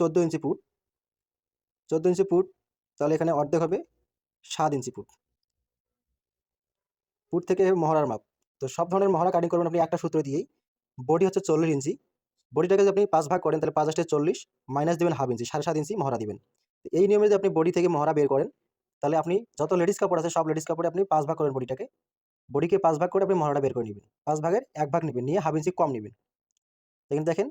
চোদ্দ ইঞ্চি ফুট। চোদ্দ ইঞ্চি ফুট, তাহলে এখানে অর্ধেক হবে সাত ইঞ্চি ফুট। ফুট থেকে মহড়ার মাপ। তো সব ধরনের মহড়া কাটিং করবেন আপনি একটা সূত্র দিয়েই। বডি হচ্ছে চল্লিশ ইঞ্চি। বডিটাকে যদি আপনি পাঁচ ভাগ করেন, তাহলে পাঁচ চল্লিশ মাইনাস দেবেন হাফ ইঞ্চি, সাড়ে সাত ইঞ্চি মহড়া দেবেন। এই নিয়মে যদি আপনি বডি থেকে মহড়া বের করেন, তাহলে আপনি যত লেডিস কাপড় আছে, সব লেডিস কাপড়ে আপনি পাঁচ ভাগ করেন বডিটাকে বডিকে পাঁচ ভাগ করে আপনি মহড়াটা বের করে নেবেন। পাঁচ ভাগের এক ভাগ নেবেন, নিয়ে হাফ ইঞ্চি কম নেবেন। এখানে দেখেন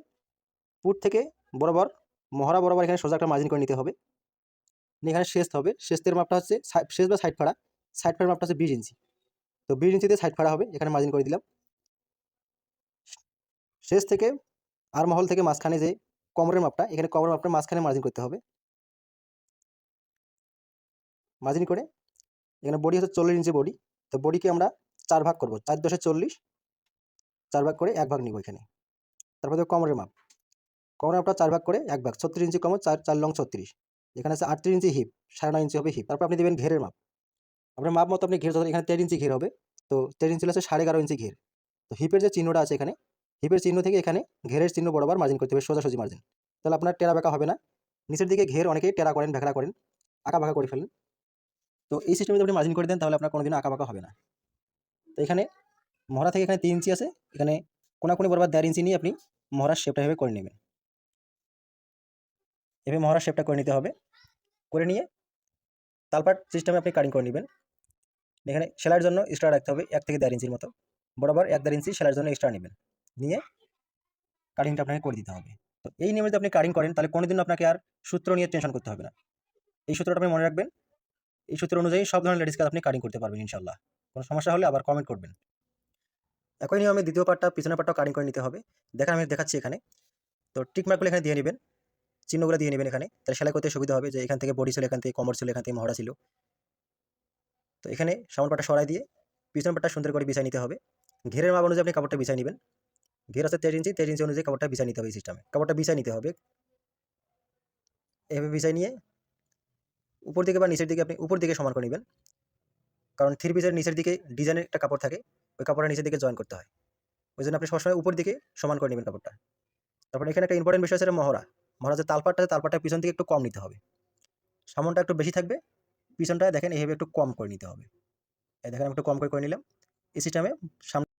পুট থেকে বরাবর মহড়া বরাবর এখানে সোজা একটা মার্জিন করে নিতে হবে। এখানে শেষ হবে। শেষের মাপটা হচ্ছে শেষ বা সাইড ফাড়া সাইড ফাড়ার মাপটা হচ্ছে বিশ ইঞ্চি তো বিশ ইঞ্চিতে সাইড ফাড়া হবে। এখানে মার্জিন করে দিলাম। শেষ থেকে আর মহল থেকে মাঝখানে যে কমরের মাপটা, এখানে কমরের মাপটা মাঝখানে মার্জিন করতে হবে। মার্জিন করে এখানে বডি হচ্ছে চল্লিশ ইঞ্চি বডি তো বডিকে আমরা চার ভাগ করব। চার দশে চল্লিশ, চার ভাগ করে এক ভাগ নিব এখানে। তারপর কমরের মাপ। মাপটা চার ভাগ করে এক ভাগ, ছত্রিশ ইঞ্চি কমর চার চার লং ছত্রিশ। এখানে আছে আটত্রিশ ইঞ্চি হিপ, সাড়ে নয় ইঞ্চি হবে হিপ। তারপর আপনি দেবেন ঘেরের মাপ। আপনার মাপ মতো আপনি ঘের যত এখানে দেড় ইঞ্চি ঘের হবে। তো দেড় ইঞ্চি আছে সাড়ে এগারো ইঞ্চি ঘের। তো হিপের যে চিহ্নটা আছে এখানে, হিপের চিহ্ন থেকে এখানে ঘেরের চিহ্ন বরাবর মার্জিন করতে হবে, সোজাসুজি মার্জিন তাহলে আপনার টেরা বাঁকা হবে না। নিচের দিকে ঘের অনেকেই টেরা করেন ভেকড়া করেন, আঁকা বাঁকা করে ফেলেন। তো এই সিস্টেমে আপনি মার্জিন করে দেন, তাহলে আপনার কোনোদিন আঁকা বাঁকা হবে না। তো এখানে মহড়া থেকে এখানে তিন ইঞ্চি আছে। এখানে কোনাকুনি বরাবর দেড় ইঞ্চি নিয়ে আপনি মহড়ার শেপটা এভাবে করে নেবেন। এভাবে মহড়ার শেপটা করে নিতে হবে। করে নিয়ে তালপাট সিস্টেমে আপনি কাটিং করে নেবেন। এখানে সেলাইয়ের জন্য এক্সট্রা রাখতে হবে এক থেকে দেড় ইঞ্চির মতো। বরাবর এক দেড় ইঞ্চি সেলাইয়ের জন্য এক্সট্রা নেবেন। নিয়ে কাটিংটা আপনাকে করে দিতে হবে। তো এই নিয়মে যদি আপনি কাটিং করেন, তাহলে কোনোদিনও আপনাকে আর সূত্র নিয়ে টেনশন করতে হবে না। এই সূত্রটা আপনি মনে রাখবেন। এই সূত্র অনুযায়ী সব ধরনের লেডিস কাজ আপনি কাটিং করতে পারবেন ইনশাল্লাহ কোনো সমস্যা হলে আবার কমেন্ট করবেন। একই নিয়মে দ্বিতীয় পার্টটা পিছনের পার্টটাও কাটিং করে নিতে হবে। দেখেন আমি দেখাচ্ছি এখানে। তো টিক মার্কগুলো এখানে দিয়ে নেবেন। চিহ্নগুলো দিয়ে নেবেন এখানে। তাহলে সেলাই করতে সুবিধা হবে যে এখান থেকে বডি ছিল, এখান থেকে কমর ছিল, এখান থেকে মহড়া ছিল। তো এখানে সামন পাটা সরাই দিয়ে পিছন পাটটা সুন্দর করে বিছাই নিতে হবে। ঘেরের মাপ অনুযায়ী আপনি কাপড়টা বিছাই নেবেন। ঘের আছে তেরো ইঞ্চি তেরো ইঞ্চি অনুযায়ী কাপড়টা বিছাই নিতে হবে সিস্টেমে কাপড়টা বিছাই নিতে হবে। এভাবে বিছাই নিয়ে উপর দিকে বা নিচের দিকে আপনি উপর দিকে সমান করে নেবেন। কারণ থ্রি পিসের নিচের দিকে ডিজাইনের একটা কাপড় থাকে, ওই কাপড়টা নিচের দিকে জয়েন করতে হয়। ওই জন্য আপনি সবসময় উপর দিকে সমান করে নেবেন কাপড়টা। তারপর এখানে একটা ইম্পর্টেন্ট বিষয় আছে মহড়া। মহড়া হচ্ছে তালপাটটা তালপাটটা পিছন থেকে একটু কম নিতে হবে। সামনটা একটু বেশি থাকবে পিছনটা দেখেন এইভাবে একটু কম করে নিতে হবে। দেখেন আমি একটু কম করে করে নিলাম। এই সিস্টেমে সামনে